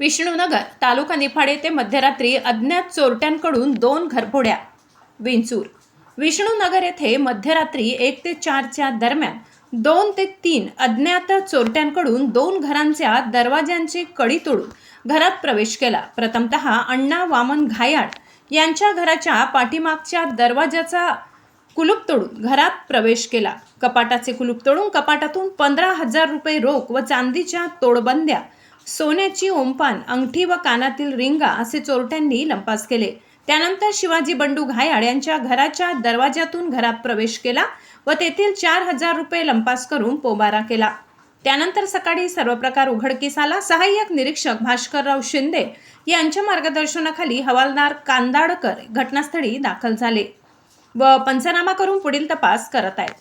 विष्णुनगर तालुका निफाडे ते मध्यरात्री अज्ञात चोरट्यांकडून दोन घरफोड्या. विंचूर विष्णुनगर येथे मध्यरात्री एक ते चारच्या दरम्यान दोन ते तीन अज्ञात चोरट्यांकडून दोन घरांच्या दरवाज्यांची कडी तोडून घरात प्रवेश केला. प्रथमतः अण्णा वामन घायाळ यांच्या घराच्या पाठीमागच्या दरवाजाचा कुलूप तोडून घरात प्रवेश केला. कपाटाचे कुलूप तोडून कपाटातून पंधरा हजार रुपये रोख व चांदीच्या तोडबंद्या सोन्याची ओंपान अंगठी व कानातील रिंगा असे चोरट्यांनी लंपास केले. त्यानंतर शिवाजी बंडू घायाळ यांच्या घराच्या दरवाजातून घरात प्रवेश केला व तेथील चार हजार रुपये लंपास करून पोबारा केला. त्यानंतर सकाळी सर्व प्रकार उघडकीस आला. सहाय्यक निरीक्षक भास्करराव शिंदे यांच्या मार्गदर्शनाखाली हवालदार कांदाडकर घटनास्थळी दाखल झाले व पंचनामा करून पुढील तपास करत आहेत.